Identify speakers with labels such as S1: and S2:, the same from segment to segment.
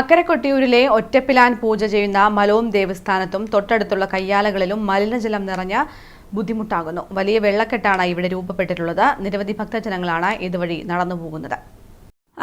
S1: അക്കരെ കൊട്ടിയൂരിലെ ഒറ്റപ്പിലാൻ പൂജ ചെയ്യുന്ന മലോം ദേവസ്ഥാനത്തും തൊട്ടടുത്തുള്ള കയ്യാലകളിലും മലിനജലം നിറഞ്ഞ ബുദ്ധിമുട്ടാകുന്നു. വലിയ വെള്ളക്കെട്ടാണ് ഇവിടെ രൂപപ്പെട്ടിട്ടുള്ളത്. നിരവധി ഭക്തജനങ്ങളാണ് ഇതുവഴി നടന്നു പോകുന്നത്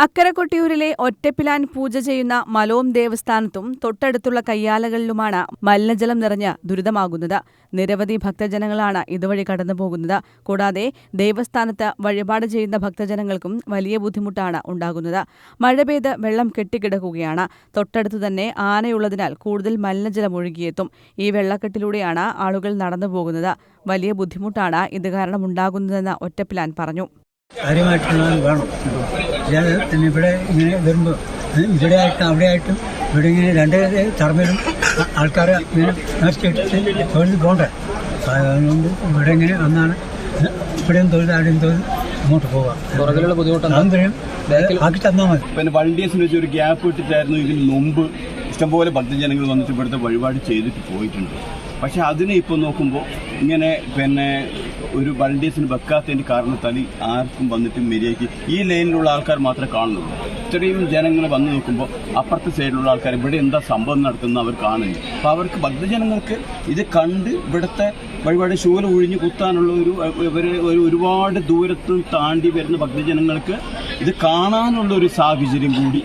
S1: അക്കരെ കൊട്ടിയൂരിലെ ഒറ്റപ്പിലാൻ പൂജ ചെയ്യുന്ന മലോം ദേവസ്ഥാനത്തും തൊട്ടടുത്തുള്ള കയ്യാലകളിലുമാണ് മലിനജലം നിറഞ്ഞ് ദുരിതമാകുന്നത്. നിരവധി ഭക്തജനങ്ങളാണ് ഇതുവഴി കടന്നുപോകുന്നത്. കൂടാതെ ദേവസ്ഥാനത്ത് വഴിപാട് ചെയ്യുന്ന ഭക്തജനങ്ങൾക്കും വലിയ ബുദ്ധിമുട്ടാണ് ഉണ്ടാകുന്നത്. മഴ പെയ്ത് വെള്ളം കെട്ടിക്കിടക്കുകയാണ്. തൊട്ടടുത്ത് തന്നെ ആനയുള്ളതിനാൽ കൂടുതൽ മലിനജലം ഒഴുകിയെത്തും. ഈ വെള്ളക്കെട്ടിലൂടെയാണ് ആളുകൾ നടന്നുപോകുന്നത്. വലിയ ബുദ്ധിമുട്ടാണ് ഇത് കാരണം ഉണ്ടാകുന്നതെന്ന് ഒറ്റപ്പിലാൻ പറഞ്ഞു.
S2: കാര്യമായിട്ടുള്ള വേണം. അല്ലാതെ തന്നെ ഇവിടെ ഇങ്ങനെ വരുമ്പോൾ ഇവിടെ ആയിട്ടും അവിടെ ആയിട്ടും ഇവിടെ ഇങ്ങനെ രണ്ട് തറമ്പിലും ആൾക്കാരെ ഇങ്ങനെ നേർച്ചയിട്ടിട്ട് തൊഴിൽ പോകണ്ട? അതുകൊണ്ട് ഇവിടെ ഇങ്ങനെ വന്നാണ് ഇവിടെയും തൊഴിൽ അവിടെയും തൊഴിൽ അങ്ങോട്ട് പോവാം ബുദ്ധിമുട്ടാണ് ആക്കി തന്നാൽ മതി.
S3: പിന്നെ വണ്ടിയെ വെച്ച് ഒരു ഗ്യാപ്പ് ഇട്ടിട്ടായിരുന്നു ഇതിന് മുമ്പ് ഇഷ്ടംപോലെ ഭക്തജനങ്ങൾ വന്നിട്ട് ഇവിടുത്തെ വഴിപാട് ചെയ്തിട്ട് പോയിട്ടുണ്ട്. പക്ഷെ അതിനെ ഇപ്പോൾ നോക്കുമ്പോൾ ഇങ്ങനെ പിന്നെ ഒരു വളണ്ടിയേഴ്സിന് വെക്കാത്തതിന്റെ കാരണത്താൽ ആർക്കും വന്നിട്ട് മര്യാദയ്ക്ക് ഈ ലൈനിലുള്ള ആൾക്കാർ മാത്രമേ കാണുന്നുള്ളൂ. ഇത്രയും ജനങ്ങൾ വന്ന് നോക്കുമ്പോൾ അപ്പുറത്തെ സൈഡിലുള്ള ആൾക്കാർ ഇവിടെ എന്താ സംഭവം നടത്തുന്ന അവർ കാണുന്നു അപ്പോൾ അവർക്ക് ഭക്തജനങ്ങൾക്ക് ഇത് കണ്ട് ഇവിടുത്തെ വഴിപാട് ശൂല ഒഴിഞ്ഞ് കുത്താനുള്ള ഒരു ഒരു ഒരുപാട് ദൂരത്തും താണ്ടി വരുന്ന ഭക്തജനങ്ങൾക്ക് ഇത് കാണാനുള്ള ഒരു സാഹചര്യം കൂടി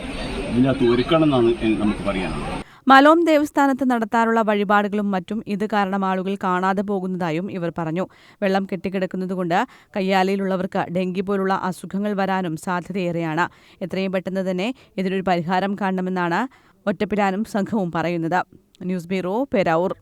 S3: ഇതിനകത്ത് ഒരുക്കണം എന്നാണ് നമുക്ക് പറയാനുള്ളത്.
S1: മലോം ദേവസ്ഥാനത്ത് നടത്താറുള്ള വഴിപാടുകളും മറ്റും ഇത് കാരണം ആളുകൾ കാണാതെ പോകുന്നതായും ഇവർ പറഞ്ഞു. വെള്ളം കെട്ടിക്കിടക്കുന്നതുകൊണ്ട് കയ്യാലയിലുള്ളവർക്ക് ഡെങ്കി പോലുള്ള അസുഖങ്ങൾ വരാനും സാധ്യതയേറെയാണ്. എത്രയും പെട്ടെന്ന് തന്നെ ഇതിനൊരു പരിഹാരം കാണണമെന്നാണ് ഒറ്റപ്പിലാനും സംഘവും പറയുന്നത്. News bureau Peravoor.